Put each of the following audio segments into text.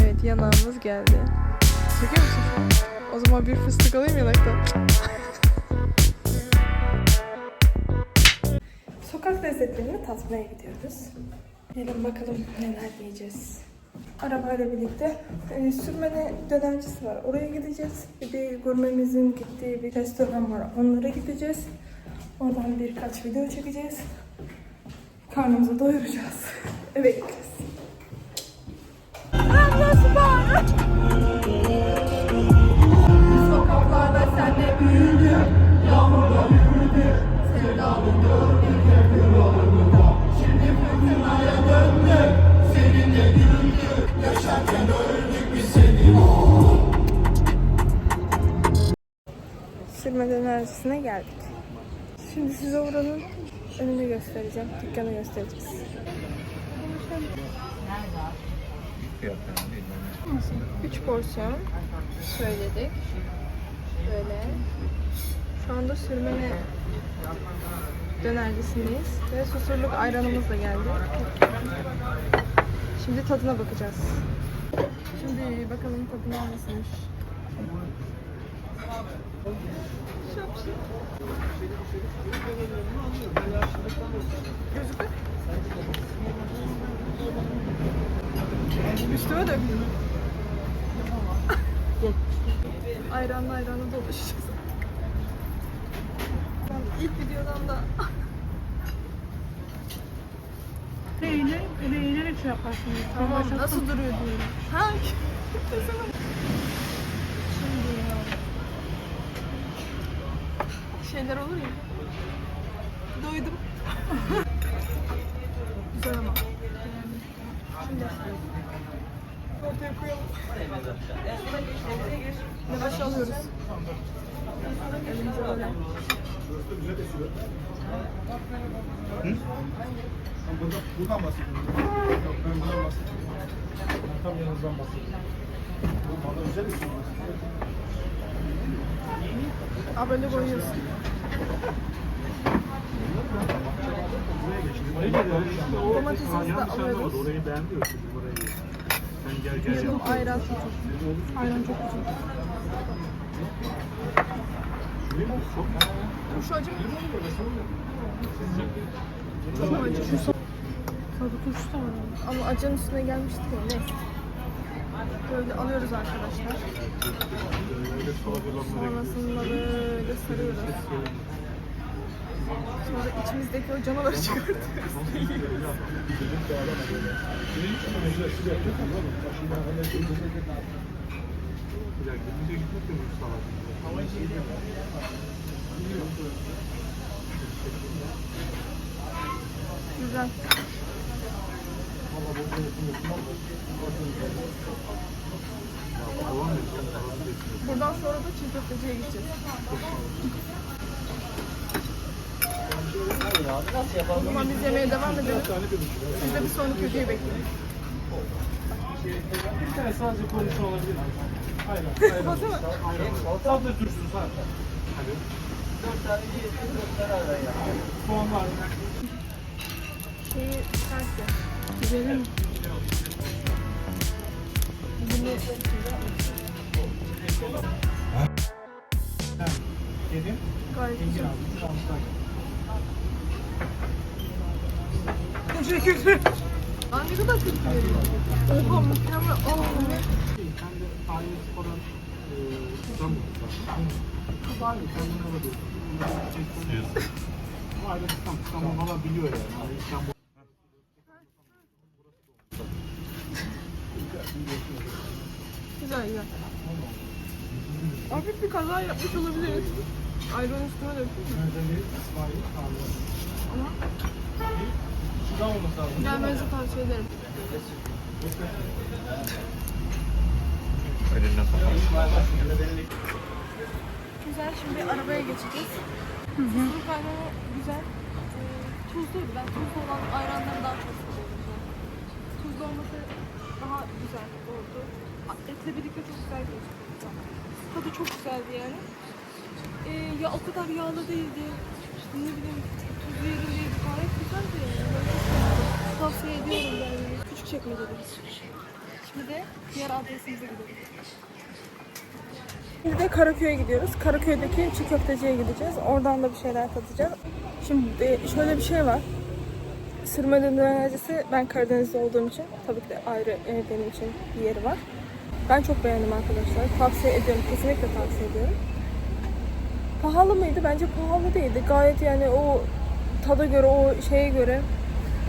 Evet yanağımız geldi. Çekiyor musun sen? O zaman bir fıstık alayım yanaktan. Sokak lezzetlerini tatmaya gidiyoruz. Gelin bakalım neler yiyeceğiz. Arabayla birlikte e, sürmene dönercisi var. Oraya gideceğiz. Bir gurmemizin gittiği bir restoran var. Onlara gideceğiz. Oradan birkaç video çekeceğiz. Karnımızı doyuracağız. Eve gideceğiz. Sokaklarda senle büyüdüm. Yağmurda yürüdüm. Sevdalı gördük hep yolunda. Şimdi fırtınaya döndük. Seninle güldük. Sürme dönercisine geldik. Şimdi size oranın önünü göstereceğim. Dükkanı göstereceğiz. Üç porsiyon söyledik. Böyle. Şu anda sürmene dönercisindeyiz. Ve susurluk ayranımız da geldi. Şimdi tadına bakacağız. Şimdi bakalım tadına nasılmış. Şapşik. Gözükür. Üstüme döktüm. Ayranla ayranla dolaşacağız. İlk videodan da Peynir, peynir şey yaparsın. tamam nasıl duruyor diyorum. Ha? Şimdi şeyler olur ya. Doydum. Güzel ama. Şimdi ortaya koyalım. Yavaş alıyoruz. Elimize böyle. Buradan bahsediyorum. Buradan bahsediyorum. Tam yanınızdan bahsediyorum. Bu bana özel isim. Aa böyle koyuyorsun. Domatesimizi de alıyoruz. Orayı beğenmiyorsun. Orayı. Sen gel gel. Yanım ayran tutup. Ayran çok güzel. Şu acı? Çok acı? Şu Tadı turşusu da var. ama. Acının üstüne gelmişti ya. Neyse. Böyle alıyoruz arkadaşlar. Sonrasında böyle sarıyoruz. Sonra içimizdeki o canavarı çıkartıyoruz. Güzel. Buradan sonra da çiğ köfteciye gideceğiz. O zaman biz yemeğe devam edelim. Siz de bir sonraki videoyu bekleyin. Bir tane sadece konuşma olabilir? Aynen. Aynen. Sadece ha. Hadi. Dört tane dört tane araya. Soğan var mı? Şeyi tersi. Güzelim. Bunu Yedim. gayet güzel. aldım. Şu an Teşekkür ederim. Aa ne kadar tepki veriyor. Oha mükemmel. Ne? Sen de ailesi falan eee Sen de kalabiliyorsun. Ama ailesi tam. Güzel güzel. Hafif bir kaza yapmış olabiliriz. Ayran üstüne döktüm mü? Ama Şuradan olması lazım. gelmenizi tavsiye ederim. Güzel şimdi arabaya geçeceğiz. Tuzlu kaynağı güzel. Ee, tuzluydu. Ben tuzlu olan ayranları daha çok seviyorum. Tuzlu olması daha güzel oldu. Etle birlikte çok güzel gözüküyor. Tadı çok güzeldi yani. e, ya o kadar yağlı değildi. İşte ne bileyim tuzlu yerindeydi. Gayet güzeldi yani. Çok. Tavsiye ediyorum yani. Küçük çekmecedeyiz. Şimdi de diğer adresimize gidelim. Şimdi de Karaköy'e gidiyoruz. Karaköy'deki çiğ köfteciye gideceğiz. Oradan da bir şeyler tadacağız. Şimdi şöyle bir şey var. Sürme dönercisi ben Karadeniz'de olduğum için tabii ki de ayrı e, benim için bir yeri var. Ben çok beğendim arkadaşlar. Tavsiye ediyorum. Kesinlikle tavsiye ediyorum. Pahalı mıydı? Bence pahalı değildi. Gayet yani o tada göre, o şeye göre,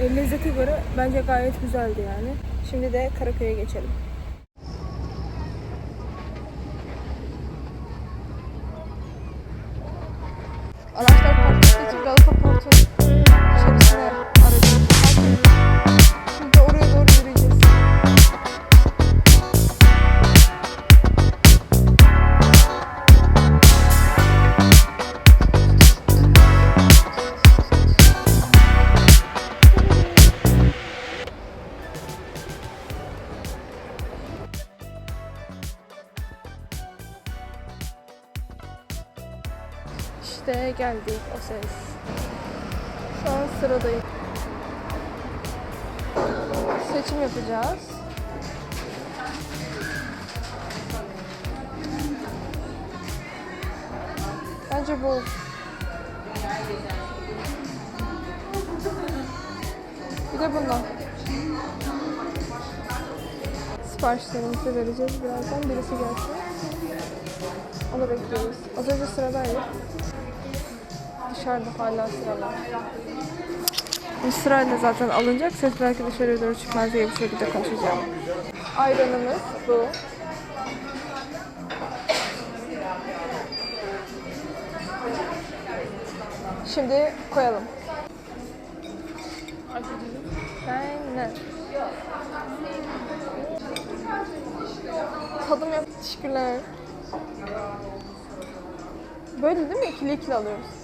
e, lezzete göre bence gayet güzeldi yani. Şimdi de Karaköy'e geçelim. İşte geldik o ses. Şu an sıradayım. Seçim yapacağız. Bence bu. Bir de bundan. Siparişlerimizi vereceğiz birazdan. Birisi gelsin. Onu bekliyoruz. Az önce sıradaydık. Dışarıda hala sıralar. Bu sırayla zaten alınacak. Ses belki dışarıya doğru çıkmaz diye bir şekilde konuşacağım. Ayranımız bu. Şimdi koyalım. Aynen. Tadım yap. Teşekkürler. Böyle değil mi? İkili ikili alıyoruz.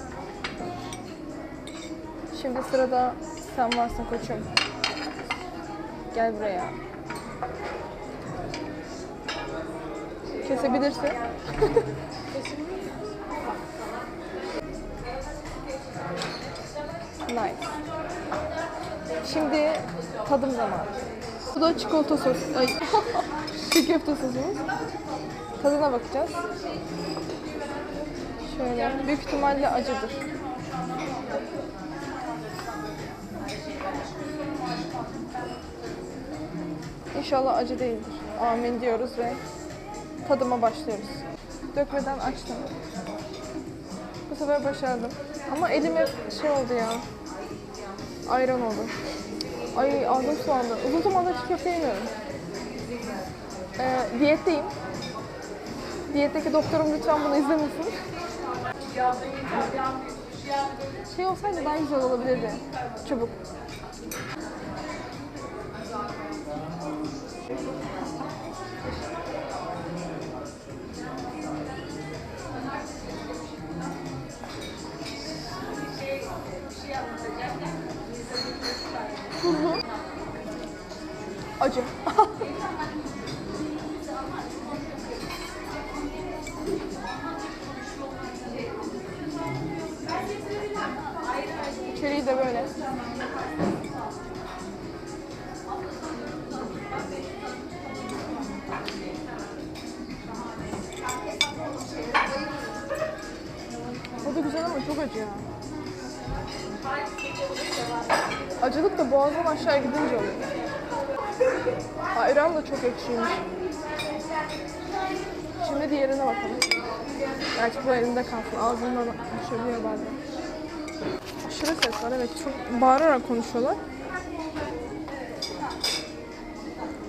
Şimdi sırada sen varsın koçum. Gel buraya. Kesebilirsin. nice. Şimdi tadım zamanı. Bu da çikolata sos. Ay. Çiğ köfte sosumuz. Tadına bakacağız. Şöyle. Büyük ihtimalle acıdır. İnşallah acı değildir. Amin diyoruz ve tadıma başlıyoruz. Dökmeden açtım. Bu sefer başardım. Ama elim hep şey oldu ya. Ayran oldu. Ay ağzım sulandı. Uzun zamandır çiğ köfte yemiyorum. Ee, diyetteyim. Diyetteki doktorum lütfen bunu izlemesin. Şey olsaydı daha güzel olabilirdi. Çubuk. Acı. İçeriği de böyle. O da güzel ama çok acı ya. Acılık da boğazdan aşağı gidince oluyor. Ayran da çok ekşiymiş. Şimdi diğerine bakalım. Gerçi bu elimde kalsın. Ağzımdan düşebiliyor bazen. Aşırı ses var evet. Çok bağırarak konuşuyorlar.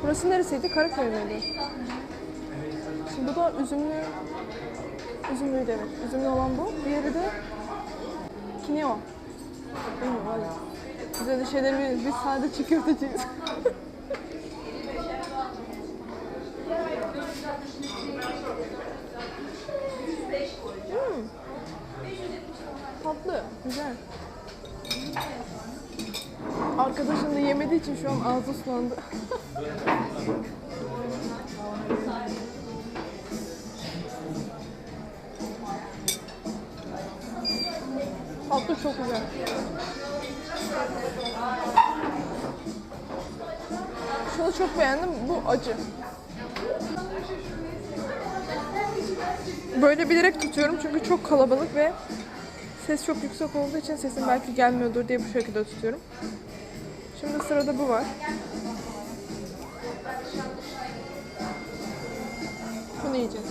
Burası neresiydi? Karaköy müydü? Şimdi bu da üzümlü. Üzümlüydü evet. Üzümlü olan bu. Diğeri de Kineo. Bilmiyorum valla. Biz öyle şeyleri bilmiyoruz. Biz sade çiğ köfteciyiz. Hmm. Tatlı, güzel. Arkadaşım da yemediği için şu an ağzı sulandı. çok güzel. Şunu çok beğendim. Bu acı. Böyle bilerek tutuyorum çünkü çok kalabalık ve ses çok yüksek olduğu için sesim belki gelmiyordur diye bu şekilde tutuyorum. Şimdi sırada bu var. Bunu yiyeceğiz.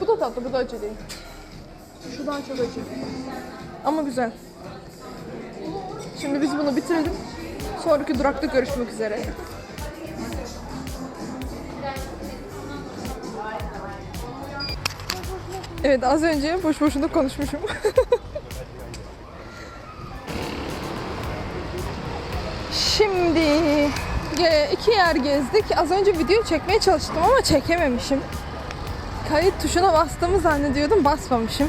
Bu da tatlı, bu da acı değil. Şu daha çok acı. Ama güzel. Şimdi biz bunu bitirelim. Sonraki durakta görüşmek üzere. Evet az önce boş boşuna konuşmuşum. Şimdi iki yer gezdik. Az önce video çekmeye çalıştım ama çekememişim. Kayıt tuşuna bastığımı zannediyordum, basmamışım.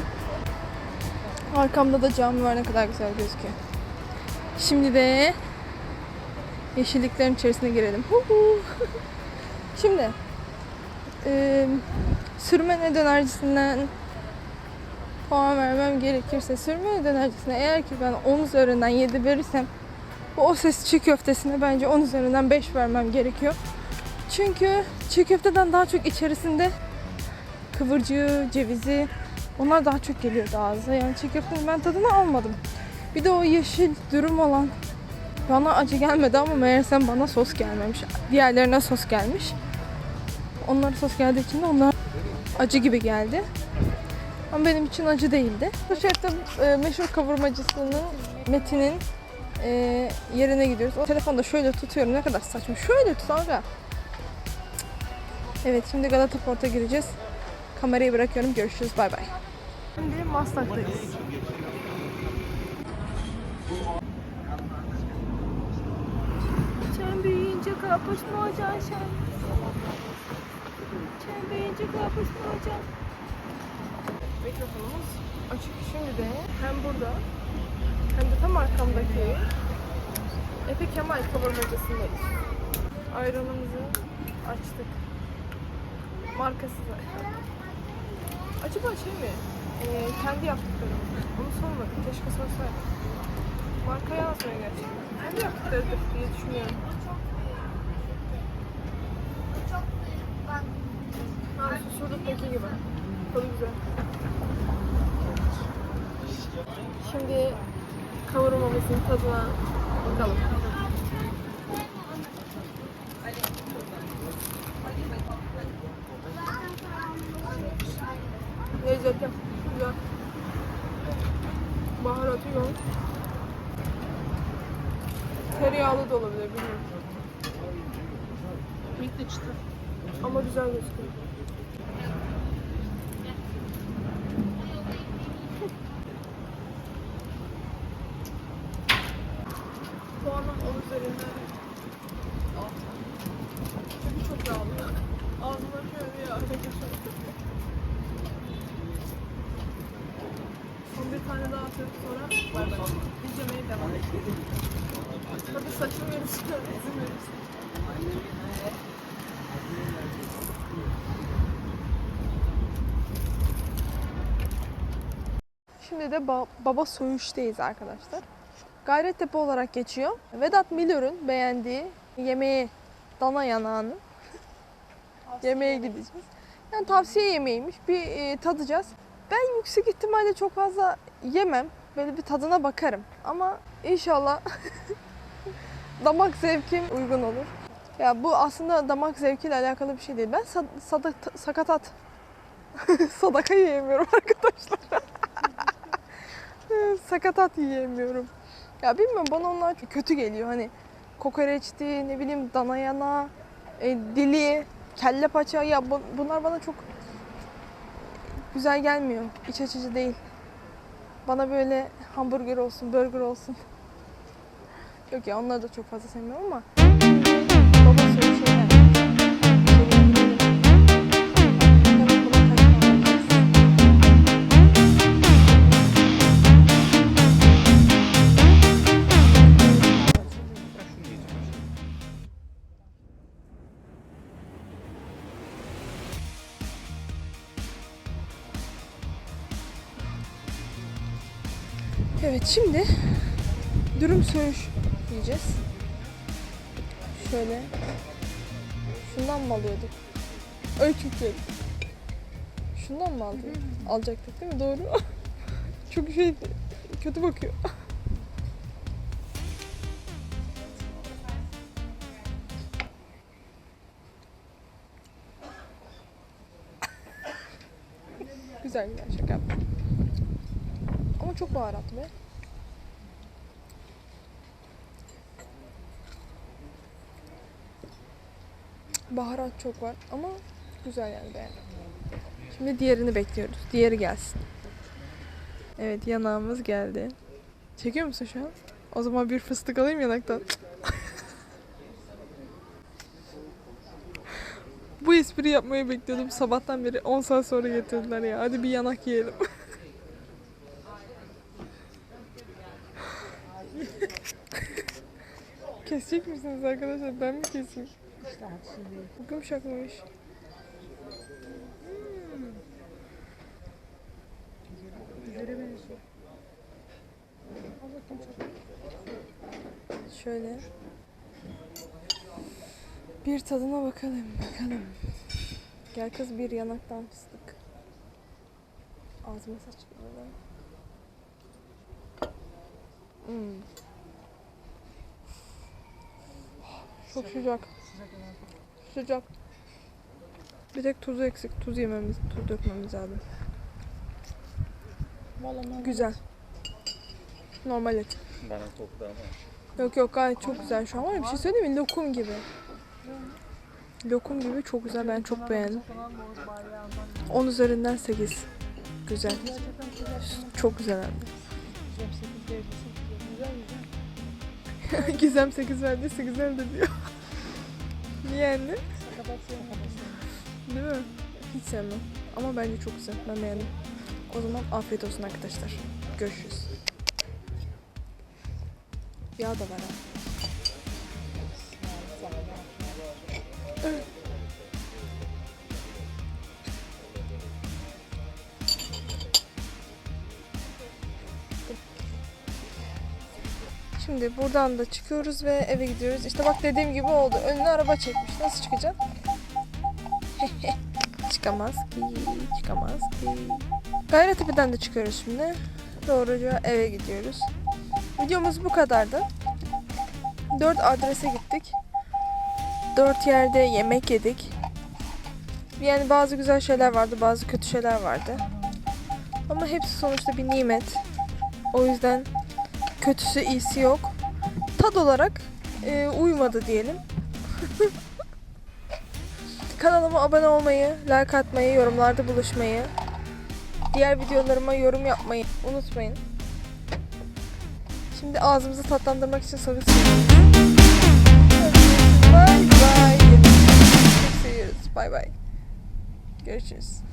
Arkamda da cam var ne kadar güzel gözüküyor. Şimdi de yeşilliklerin içerisine girelim. Şimdi e, sürmene dönercisinden puan vermem gerekirse sürmene dönercisine eğer ki ben 10 üzerinden 7 verirsem bu o ses çiğ köftesine bence 10 üzerinden 5 vermem gerekiyor. Çünkü çiğ köfteden daha çok içerisinde kıvırcığı, cevizi onlar daha çok geliyordu ağza. Yani çiğ köftenin ben tadını almadım. Bir de o yeşil dürüm olan bana acı gelmedi ama meğersem bana sos gelmemiş. Diğerlerine sos gelmiş. Onlara sos geldiği için de onlar acı gibi geldi. Ama benim için acı değildi. Bu şefte e, meşhur kavurmacısının Metin'in e, yerine gidiyoruz. O telefonda şöyle tutuyorum. Ne kadar saçma. Şöyle tut aga. Evet şimdi Galata Port'a gireceğiz. Kamerayı bırakıyorum. Görüşürüz. Bay bay. Şimdi Maslak'tayız. Sen büyüyünce kapışmayacaksın sen. Sen büyüyünce kapışmayacaksın. Mikrofonumuz açık şimdi de hem burada hem de tam arkamdaki Efe Kemal kavurmacısındayız. Ayranımızı açtık. Markası zaten. Acaba şey mi? Ee, kendi yaptıkları. Onu sormadım. Keşke sorsaydım. Marka yazmıyor gerçekten. Kendi yaptıklarıdır diye düşünüyorum. Susurluk'taki gibi. Tadı güzel. Şimdi kavurmamızın tadına bakalım. Lezzetli. Güzel. Baharatı yok. Tereyağlı da olabilir bilmiyorum. De çıtır. Ama güzel gözüküyor. Puanım 10 üzerinden 6. Çünkü Son bir tane daha atıyorum sonra bay devam edelim. Tabii saçım. Şimdi de ba- Baba Söğüş'teyiz arkadaşlar. Gayrettepe olarak geçiyor. Vedat Milor'un beğendiği yemeği dana yanağını yemeğe gideceğiz. Yani tavsiye yemeğiymiş. Bir e, tadacağız. Ben yüksek ihtimalle çok fazla yemem. Böyle bir tadına bakarım. Ama inşallah damak zevkim uygun olur. Ya bu aslında damak zevkiyle alakalı bir şey değil. Ben sa- sadak- sakatat sadaka yiyemiyorum arkadaşlar. sakatat yiyemiyorum. Ya bilmiyorum bana onlar kötü geliyor. Hani kokoreçti, ne bileyim dana yana, e, dili, kelle paça ya bu- bunlar bana çok güzel gelmiyor. İç açıcı değil. Bana böyle hamburger olsun, burger olsun. Yok ya onları da çok fazla sevmiyorum ama Evet şimdi dürüm söğüş yiyeceğiz. Şöyle. Şundan mı alıyorduk? Öyle çünkü. Şundan mı aldık? Alacaktık değil mi? Doğru. Çok şey kötü bakıyor. güzel güzel şaka yaptım. Çok baharatlı be. Baharat çok var ama güzel yani beğendim. Şimdi diğerini bekliyoruz. Diğeri gelsin. Evet yanağımız geldi. Çekiyor musun şu an? O zaman bir fıstık alayım yanaktan. Bu espri yapmayı bekliyordum. Sabahtan beri 10 saat sonra getirdiler ya. Hadi bir yanak yiyelim. misiniz arkadaşlar? Ben mi keseyim? Bu yumuşakmış. Şöyle. Bir tadına bakalım, bakalım. Gel kız bir yanaktan fıstık. Ağzıma saçmalama. Hmm. Çok sıcak. Sıcak. Bir tek tuzu eksik. Tuz yememiz, tuz dökmemiz lazım. Güzel. Normal et. Bana koktu ama. Yok yok gayet çok güzel şu an var ya bir şey söyleyeyim mi? Lokum gibi. Lokum gibi çok güzel ben çok beğendim. 10 üzerinden 8. Güzel. Çok güzel de. Gizem 8 verdiyse güzeldir diyor. Anne? Değil mi? Hiç sevmem. Ama bence çok güzel. Ben beğendim. O zaman afiyet olsun arkadaşlar. Görüşürüz. Yağ da var ha. Şimdi buradan da çıkıyoruz ve eve gidiyoruz. İşte bak dediğim gibi oldu. Önüne araba çekmiş. Nasıl çıkacaksın? çıkamaz ki, çıkamaz ki. Gayrettepe'den de çıkıyoruz şimdi. Doğruca eve gidiyoruz. Videomuz bu kadardı. 4 adrese gittik. 4 yerde yemek yedik. Yani bazı güzel şeyler vardı, bazı kötü şeyler vardı. Ama hepsi sonuçta bir nimet. O yüzden kötüsü iyisi yok. Tad olarak e, uymadı diyelim. Kanalıma abone olmayı, like atmayı, yorumlarda buluşmayı, diğer videolarıma yorum yapmayı unutmayın. Şimdi ağzımızı tatlandırmak için sakız Bye bye. Çok seviyoruz. Bye bye. Görüşürüz.